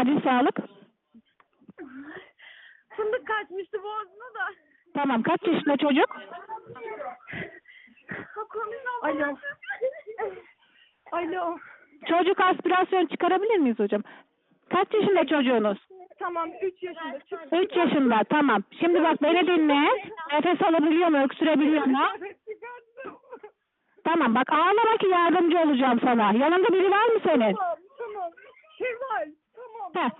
acil sağlık? Fındık kaçmıştı boğazına da. Tamam kaç yaşında çocuk? Alo. Alo. Çocuk aspirasyon çıkarabilir miyiz hocam? Kaç yaşında çocuğunuz? Tamam 3 yaşında. Çık. 3 yaşında tamam. Şimdi bak beni dinle. Nefes alabiliyor mu? Öksürebiliyor mu? Tamam bak ağlama ki yardımcı olacağım sana. Yanında biri var mı senin? Heh.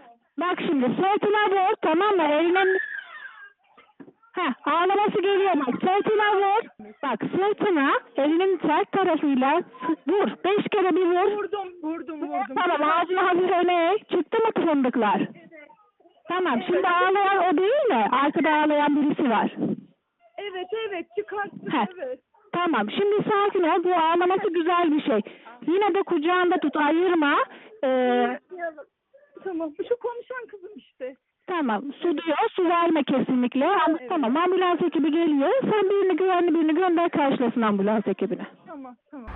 Bak şimdi sırtına vur tamam mı? Elinin Heh, ağlaması geliyor bak. Sırtına vur. Bak sırtına elinin sert tarafıyla vur. Beş kere bir vur. Vurdum vurdum vurdum. Tamam ağzını hafif öne. Çıktı mı fındıklar? Tamam şimdi ağlayan o değil mi? Arkada ağlayan birisi var. Evet evet çıkarttım Heh. evet. Tamam şimdi sakin ol. Bu ağlaması güzel bir şey. Yine de kucağında tut ayırma. Ee, Tamam şu konuşan kızım işte. tamam su diyor. Su verme kesinlikle. Ama Evet. Tamam ambulans ekibi geliyor. Sen birini güvenli birini gönder karşılasın ambulans ekibine. Tamam tamam.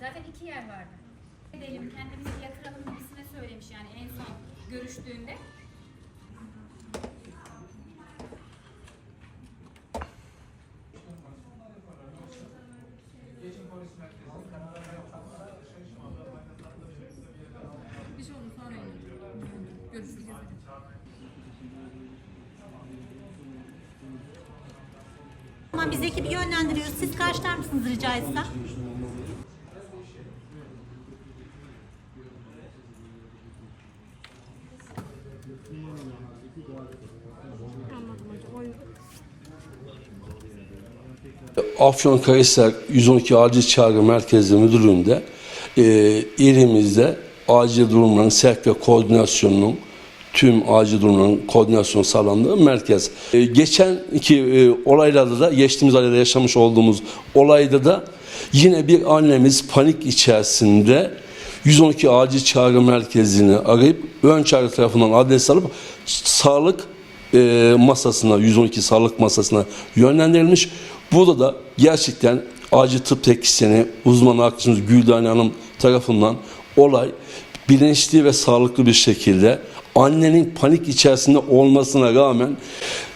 Zaten iki yer vardı. Edelim, kendimizi yatıralım gibisine söylemiş yani en son görüştüğünde. Bir şey oldu sonra görüşürüz. Tamam biz ekibi yönlendiriyoruz. Siz karşılar mısınız rica etsem? Afyonkarahisar 112 Acil Çağrı Merkezi Müdürlüğü'nde e, ilimizde acil durumların sevk ve koordinasyonunun tüm acil durumların koordinasyon sağlandığı merkez. E, geçen iki e, olaylarda da geçtiğimiz ayda yaşamış olduğumuz olayda da yine bir annemiz panik içerisinde 112 acil çağrı merkezini arayıp ön çağrı tarafından adres alıp sağlık e, masasına 112 sağlık masasına yönlendirilmiş. Burada da gerçekten acil tıp teknisyeni uzman arkadaşımız Güldane Hanım tarafından olay bilinçli ve sağlıklı bir şekilde annenin panik içerisinde olmasına rağmen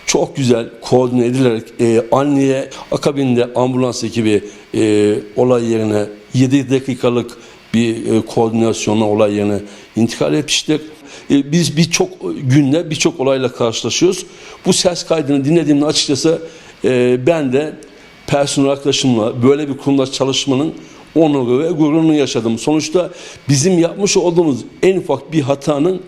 çok güzel koordine edilerek e, anneye akabinde ambulans ekibi e, olay yerine 7 dakikalık bir e, koordinasyonla olay yerine intikal etmiştir. E, biz birçok günde birçok olayla karşılaşıyoruz. Bu ses kaydını dinlediğimde açıkçası e, ben de personel arkadaşımla böyle bir kurumda çalışmanın onuru ve gururunu yaşadım. Sonuçta bizim yapmış olduğumuz en ufak bir hatanın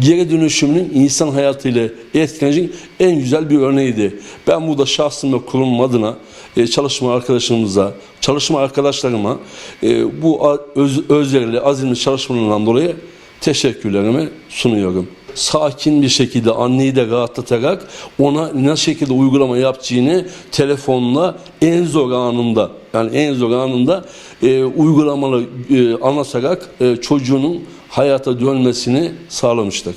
geri dönüşümünün insan hayatıyla etkilenecek en güzel bir örneğiydi. Ben burada şahsım ve kurum adına e, çalışma arkadaşımıza, çalışma arkadaşlarıma e, bu öz, özverili, azimli çalışmalarından dolayı teşekkürlerimi sunuyorum. Sakin bir şekilde anneyi de rahatlatarak ona ne şekilde uygulama yapacağını telefonla en zor anında yani en zor anında e, uygulamalı e, anlatarak e, çocuğunun hayata dönmesini sağlamıştık.